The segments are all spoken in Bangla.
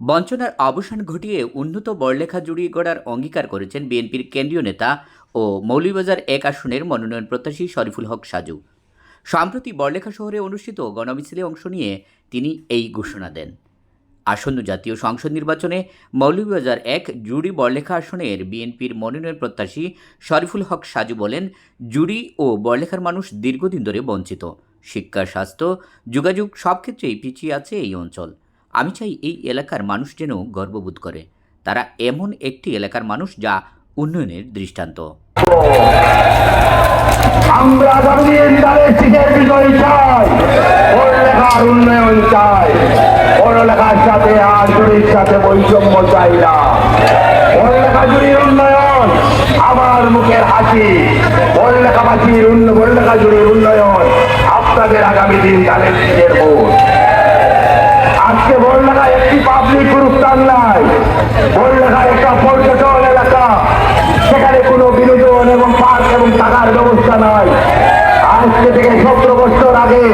বঞ্চনার অবসান ঘটিয়ে উন্নত বড়লেখা জুড়িয়ে গড়ার অঙ্গীকার করেছেন বিএনপির কেন্দ্রীয় নেতা ও মৌলভীবাজার এক আসনের মনোনয়ন প্রত্যাশী শরীফুল হক সাজু। সম্প্রতি বড়লেখা শহরে অনুষ্ঠিত গণমিছিলে অংশ নিয়ে তিনি এই ঘোষণা দেন। আসন্ন জাতীয় সংসদ নির্বাচনে মৌলভীবাজার এক জুড়ি বড়লেখা আসনের বিএনপির মনোনয়ন প্রত্যাশী শরীফুল হক সাজু বলেন, জুড়ি ও বড়লেখার মানুষ দীর্ঘদিন ধরে বঞ্চিত। শিক্ষা, স্বাস্থ্য, যোগাযোগ সব ক্ষেত্রেই পিছিয়ে আছে এই অঞ্চল। আমি চাই এই এলাকার মানুষ যেন গর্ববোধ করে। তারা এমন একটি এলাকার মানুষ যা উন্নয়নের দৃষ্টান্ত। আমরা উন্নয়ন চাই। পড়ালেখার সাথে আর জুড়ির সাথে বৈষম্য চাই না। পড়ালেখা জুড়ির উন্নয়ন আমার মুখের হাসি। পড়ালেখাবাসীর পড়ালেখা জুড়ির উন্নয়ন আপনাদের আগামী দিন তাদের শীতের ভোট। আজকে বড়লেখা একটি পাবলিক গুরুস্থান নাই। বড়লেখা একটা পর্যটন এলাকা। সেখানে কোনো বিনোদন এবং পার্ক এবং থাকার ব্যবস্থা নাই। আজকে থেকে সতেরো বছর আগে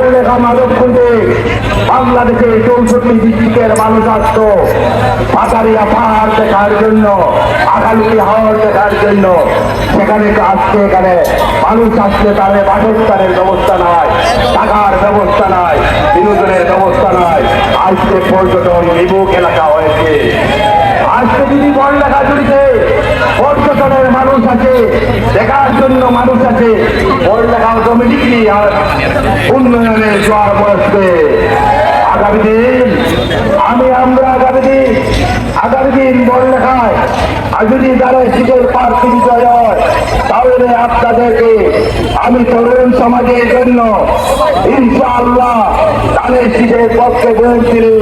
বড়লেখা মাধবকুণ্ডে বাংলাদেশে চৌষট্টি ডিস্ট্রিক্টের মানুষ আসত। পাতারিয়া পাহাড় দেখার জন্য আগালুকি হাওড় দেখার জন্য। সেখানে আজকে এখানে। মানুষ আসলে তাদের বাসস্থানের ব্যবস্থা নাই থাকার ব্যবস্থা নাই, বিনোদনের ব্যবস্থা নাই। আজকে পর্যটন বিমুখ এলাকা হয়েছে। আজকে যদি বড়লেখা চলছে পর্যটনের মানুষ আছে, দেখার জন্য মানুষ আছে বন লেখা অটোমেটিকলি আর উন্নয়নের জোয়ার বসবে আগামী দিন, আমি আমরা আগামী দিন আগামী দিন বন লেখায় আর যদি তারা শীতের প্রার্থী তাহলে আপনাদেরকে আমি তরুণ সমাজের জন্য ইনশাআল্লাহ তাদের শীতের পক্ষে বলছিলি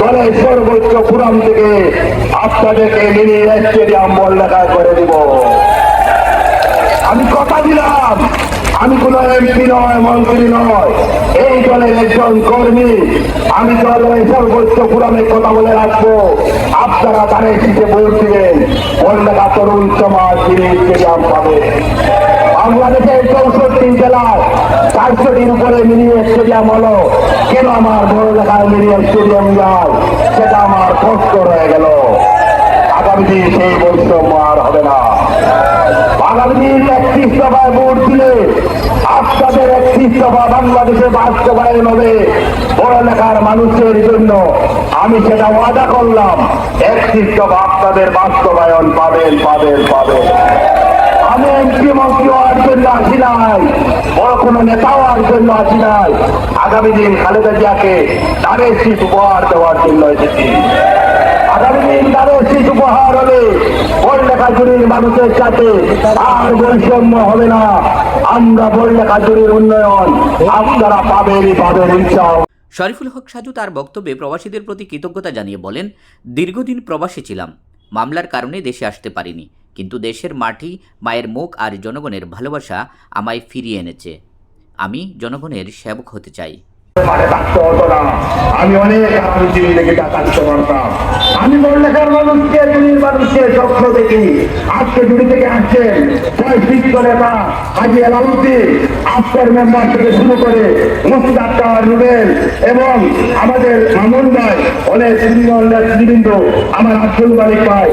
দলের সর্বোচ্চ পুরাম থেকে আপনাদেরকে মিনি স্টেডিয়াম বল করে দিব। আমি কথা দিলাম। আমি কোন এমপি নয়, মন্ত্রী নয়। এই দলের একজন কর্মী, আমি দলের সর্বোচ্চ পুরামে কথা বলে রাখব। আপনারা শীতে ভোট দিবেন বড়লেখা তরুণ সমাজ তিনি স্টেডিয়াম পাবে। বাংলাদেশের চৌষট্টি জেলায় চারশোটির উপরে মিনি স্টেডিয়াম হলো। কেন আমার বড় লেখায় মিনি স্টেডিয়াম যায় সেটা আমার কষ্ট রয়ে গেল। আগামী দিন সেই বৈষম্য আর হবে না। আগামী দিন একত্রিশ দফায় ভোট দিলে আপনাদের একত্রিশ দফা বাংলাদেশে বাস্তবায়ন হবে। পড়ালেখার মানুষের জন্য আমি সেটা ওয়াদা করলাম। একত্রিশ দফা আপনাদের বাস্তবায়ন পাবেন পাবেন পাবেন। আমি এমপি মন্ত্রী হওয়ার জন্য আসি নাই, বড় কোনো নেতা হওয়ার জন্য আসি নাই। আগামী দিন খালেদা জিয়াকে তাদের শীত উপহার দেওয়ার জন্য এসেছি। আগামী দিন তাদের শীত উপহার হবে। মানুষের সাথে আর বৈষম্য হবে না। আমরা উন্নয়ন। আপনারা পাবেনই, পাবেন শরীফুল হক সাজু তার বক্তব্যে প্রবাসীদের প্রতি কৃতজ্ঞতা জানিয়ে বলেন, দীর্ঘদিন প্রবাসী ছিলাম। মামলার কারণে দেশে আসতে পারিনি। কিন্তু দেশের মাটি, মায়ের মুখ আর জনগণের ভালোবাসা আমায় ফিরিয়ে এনেছে। আমি জনগণের সেবক হতে চাই। মানে আমি অনেক দিন থেকে থাকতে পারতাম আমি বড়লেখার মানুষকে দুনির মানুষকে স্বপ্ন দেখি। আজকে জুড়ি থেকে আসছেন ছয় হাজি আলাউদ্দিন। আফতার মেম্বার থেকে শুরু করে মুফতি আক্তার রুবেল এবং আমাদের মামুন ভাই অনেক নেতৃবৃন্দ আমার আব্দুল মালিক ভাই,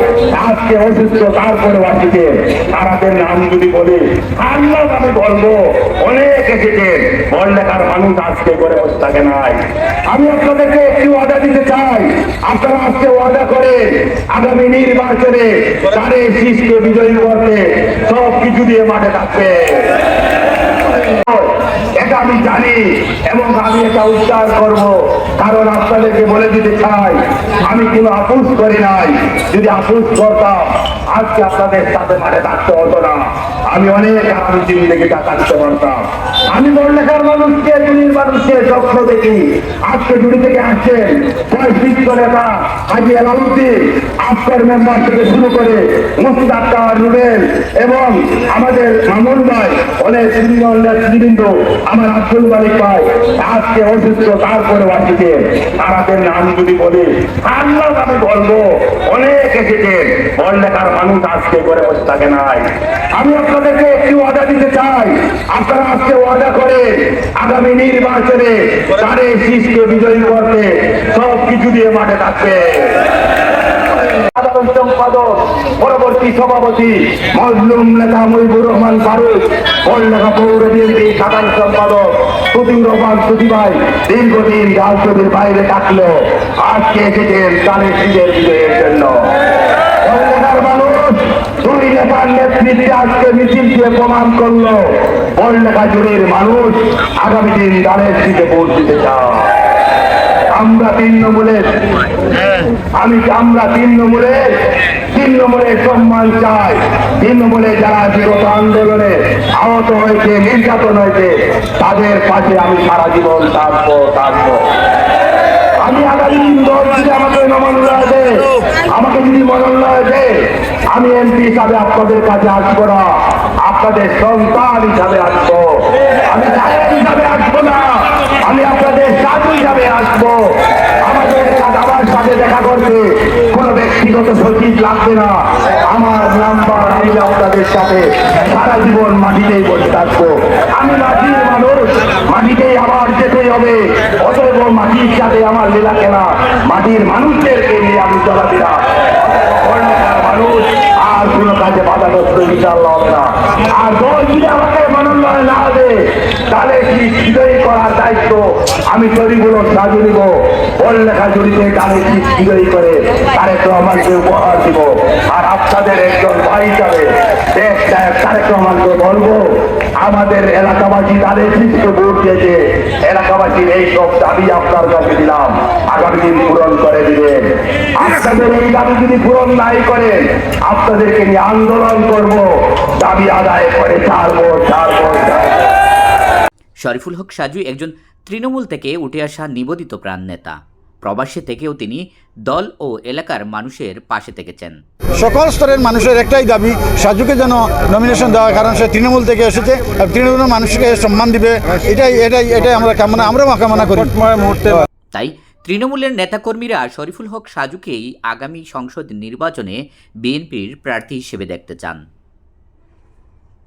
আজকে অসুস্থ, তারপরে আসছে তারাদের নাম যদি বলি আল্লাহ আমি বলব, অনেক এসেছেন। বড়লেখার মানুষ আজকে করে থাকে নাই। আমি আপনাদেরকে একটি ওয়াদা দিতে চাই। আপনারা আজকে ওয়াদা করে আগামী নির্বাচনে তারে শীষকে বিজয়ী করতে সব কিছু দিয়ে মাঠে থাকবে। আমি জানি এবং আমি এটা উচ্চার করব। কারণ আপনাদেরকে বলে দিতে চাই, আমি কোনো আপুস করি নাই। যদি আপুস করতাম, আজকে আপনাদের সাথে মাঠে থাকতে হতো না। আমি অনেক দিন থেকে তা থাকতে পারতাম। আমি বড়লেখার মানুষকে দুনির মানুষকে স্বপ্ন দেখি। আজকে জুড়ি থেকে আসছেন। মেম্বার থেকে শুরু করে এবং আমাদের ভাই, অনেক আমার আব্দুল মালিক ভাই, আজকে অসুস্থ তারপরে আসছে। তারাদের নাম যদি বলি আল্লাহ আমি বলব, অনেক এসেছেন। বড়লেখার মানুষ আজকে করে বসে থাকে নাই। আমি আপনাদেরকে একটি ওয়াদা দিতে চাই। আপনারা আজকে ওয়াদা করে আগামী নির্বাচনে তারে শীষকে বিজয়ী করতে সব কিছু দিয়ে মাঠে থাকবে। দীর্ঘদিন রাজনীতির বাইরে থাকল। আজকে এসেছেন তাদের বিজয়ের জন্য। নেতার আজকে মিছিল দিয়ে প্রমাণ করল কল্যাণা জুড়ের মানুষ আগামী দিন শীতে ভোট দিতে চায়। আমরা নম্বরের আমি আমরা তিন নম্বরের সম্মান চাই। নম্বরে যারা বিগত আন্দোলনে আহত হয়েছে, নির্যাতন হয়েছে, তাদের পাশে আমি সারা জীবন থাকব থাকব। আমি আগামী দিন দল যদি আমাকে আমাকে যদি মনোনয়ন দেয় আমি এমপি হিসাবে আপনাদের কাছে আসব না। আপনাদের সন্তান হিসাবে আসব। আমি হিসাবে আসব না। আমি আপনাদের সাধু হিসাবে আসব। আমাদের আমার সাথে দেখা করতে কোনো ব্যক্তিগত সচিব লাগবে না। আমার নাম্বার আমি আপনাদের সাথে সারা জীবন মাটিতেই বসে থাকব। আমি মানুষ মাটিতেই আমার যেতে হবে অতএব মাটির সাথে আমার লীলা কেনা? মাটির মানুষদেরকে নিয়ে আমি কর্ণাটকের মানুষ, আর কোনো কাজে না। আমাকে না আমি তৈরিগুলো সাজু নিব? ওর জড়িতে তাহলে কি বিজয়ী করে? তারেক রহমানকে উপহার দিব। আর আপনাদের একজন ভাই হিসাবে দেশ তারেক রহমানকে বলব, আমাদের এলাকাবাসী তাদের শিষ্য ভোট দিয়েছে। এলাকাবাসীর এই সব দাবি আপনার কাছে দিলাম। আগামী দিন পূরণ করে দিবেন। আপনাদের এই দাবি যদি পূরণ নাই করেন, আপনাদেরকে নিয়ে আন্দোলন করব, দাবি আদায় করে ছাড়বো ছাড়বো শরীফুল হক সাজু একজন তৃণমূল থেকে উঠে আসা নিবেদিত প্রাণ নেতা। প্রবাসে থেকেও তিনি দল ও এলাকার মানুষের পাশে থেকেছেন। সকল স্তরের মানুষের একটাই দাবি সাজুকে যেন নমিনেশন দেওয়া কারণ সে তৃণমূল থেকে এসেছে আর তৃণমূলের মানুষকে সম্মান দিবে এটাই এটাই এটাই আমরা কামনা আমরাও কামনা করি। তাই তৃণমূলের নেতাকর্মীরা শরীফুল হক সাজুকেই আগামী সংসদ নির্বাচনে বিএনপির প্রার্থী হিসেবে দেখতে চান।